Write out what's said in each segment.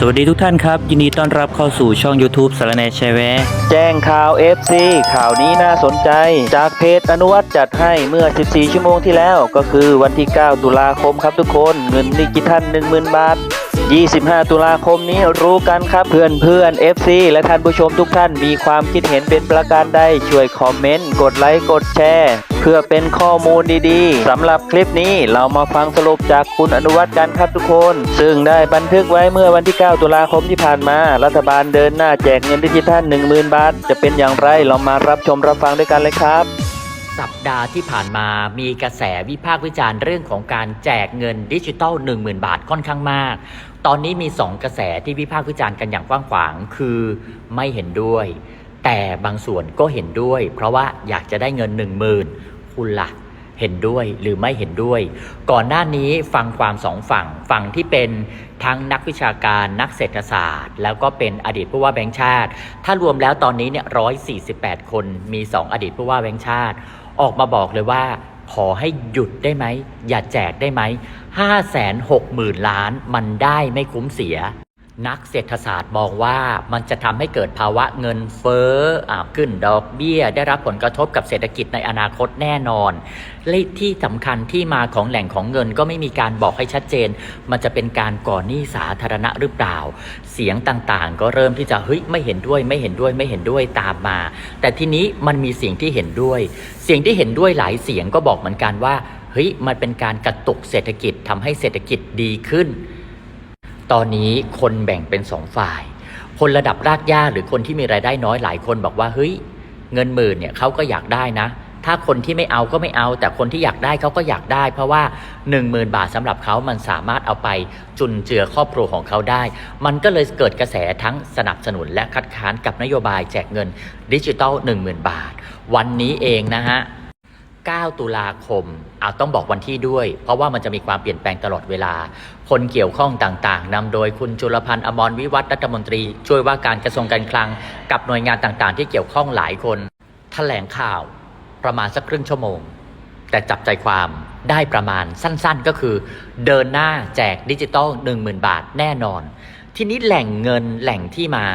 สวัสดีทุกท่านครับ ยินดีต้อนรับเข้าสู่ช่อง YouTube สารแนแชร์แวแจ้งข่าว FC ข่าวนี้น่าสนใจ จากเพจอนุวัตจัดให้เมื่อ 14 ชั่วโมงที่แล้ว ก็คือวันที่ 9 ตุลาคมครับทุกคน เงินดิจิทัล10,000 บาท 25 ตุลาคมนี้รู้กันครับเพื่อนเพื่อน FC และท่านผู้ชมทุกท่านมีความคิดเห็นเป็นประการใดช่วยคอมเมนต์ กดไลค์ กดแชร์ เพื่อเป็นข้อมูลดีๆสำหรับคลิปนี้เรามาฟังสรุปจากคุณอนุวัตกันครับทุกคน ซึ่งได้บันทึกไว้เมื่อวันที่ 9 ตุลาคมที่ผ่านมา รัฐบาลเดินหน้าแจกเงินดิจิทัล 10,000 บาท จะเป็นอย่างไรเรามารับชมรับฟังด้วยกันเลยครับ สัปดาห์ที่ผ่านมามีกระแสวิพากษ์วิจารณ์เรื่องของการแจกเงินดิจิทัล10,000 บาทค่อนข้างมาก ตอนนี้มี 2 กระแสที่วิพากษ์วิจารณ์กันอย่างกว้างขวางคือไม่เห็นด้วย แต่บางส่วนก็เห็นด้วย เพราะว่าอยากจะได้เงิน 10,000คุณล่ะเห็นด้วยหรือไม่เห็นด้วย ก่อนหน้านี้ฟังความสองฝั่งฝั่งที่เป็นทั้งนักวิชาการนักเศรษฐศาสตร์ แล้วก็เป็นอดีตผู้ว่าแบงค์ชาติ ถ้ารวมแล้วตอนนี้เนี่ย148คนมี2อดีตผู้ว่าแบงค์ชาติ ออกมาบอกเลยว่า ขอให้หยุดได้ไหม อย่าแจกได้ไหม5 6 0 0 0 0 ล้านมันได้ไม่คุ้มเสีย นักเศรษฐศาสตร์มองว่ามันจะทำให้เกิดภาวะเงินเฟ้ออขึ้นดอกเบี้ย ได้รับผลกระทบกับเศรษฐกิจในอนาคตแน่นอนและที่สำคัญที่มาของแหล่งของเงินก็ไม่มีการบอกให้ชัดเจน มันจะเป็นการก่อหนี้สาธารณะหรือเปล่า เสียงต่างๆ ก็เริ่มที่จะเฮ้ยไม่เห็นด้วยไม่เห็นด้วยไม่เห็นด้วยตามมา แต่ทีนี้มันมีเสียงที่เห็นด้วย เสียงที่เห็นด้วยหลายเสียงก็บอกเหมือนกันว่าเฮ้ยมันเป็นการกระตุกเศรษฐกิจทำให้เศรษฐกิจดีขึ้น ตอนนี้คนแบ่งเป็นสองฝ่าย คนระดับรากหญ้าหรือคนที่มีรายได้น้อยหลายคนบอกว่าเฮ้ยเงินหมื่นเนี่ยเขาก็อยากได้นะ ถ้าคนที่ไม่เอาก็ไม่เอา แต่คนที่อยากได้เขาก็อยากได้ เพราะว่า 1 0,000 บาทสำหรับเขามันสามารถเอาไปจุนเจือครอบครัวของเขาได้ มันก็เลยเกิดกระแสทั้งสนับสนุนและคัดค้านกับนโยบายแจกเงินดิจิตอล10,000 บาท วันนี้เองนะฮะ 9 ตุลาคมเอาต้องบอกวันที่ด้วย เพราะว่ามันจะมีความเปลี่ยนแปลงตลอดเวลา คนเกี่ยวข้องต่างๆนำโดยคุณจุลพันธ์อมรวิวัฒน์รัฐมนตรี ช่วยว่าการกระทรวงการคลัง กับหน่วยงานต่างๆ ที่เกี่ยวข้องหลายคนแถลงข่าวประมาณสักครึ่งชั่วโมง แต่จับใจความได้ประมาณสั้นๆ ก็คือ เดินหน้าแจกดิจิตอล10,000 บาทแน่นอน ทีนี้แหล่งเงินแหล่งที่มา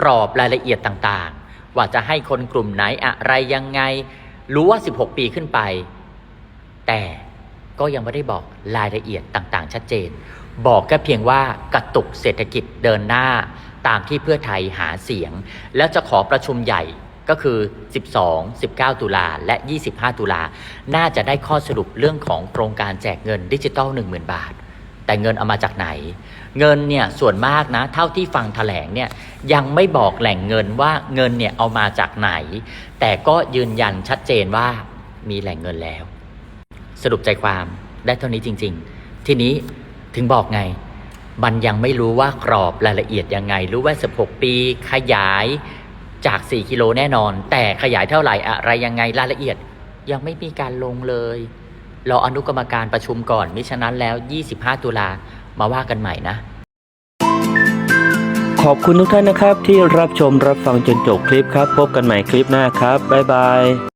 กรอบรายละเอียดต่างๆ ว่าจะให้คนกลุ่มไหนอะไรยังไง รู้ว่า 16 ปีขึ้นไป แต่ก็ยังไม่ได้บอกรายละเอียดต่างๆ ชัดเจน บอกแค่เพียงว่ากระตุกเศรษฐกิจเดินหน้าตามที่เพื่อไทยหาเสียง แล้วจะขอประชุมใหญ่ก็คือ 12 19 ตุลาและ 25 ตุลา น่าจะได้ข้อสรุปเรื่องของโครงการแจกเงินดิจิตอล10,000 บาท แต่เงินเอามาจากไหน เงินเนี่ยส่วนมากนะ เท่าที่ฟังแถลงเนี่ยยังไม่บอกแหล่งเงินว่าเงินเนี่ยเอามาจากไหน แต่ก็ยืนยันชัดเจนว่ามีแหล่งเงินแล้ว สรุปใจความได้เท่านี้จริง ๆ ทีนี้ถึงบอกไงมันยังไม่รู้ว่ากรอบรายละเอียดยังไง รู้ว่า 16 ปีขยายจาก 4 กิโลแน่นอน แต่ขยายเท่าไหร่อะไรยังไงรายละเอียดยังไม่มีการลงเลย รออนุกรรมการประชุมก่อน มิฉะนั้นแล้ว 25 ตุลามาว่ากันใหม่นะ ขอบคุณทุกท่านนะครับที่รับชมรับฟังจนจบคลิปครับ พบกันใหม่คลิปหน้าครับ บ๊ายบาย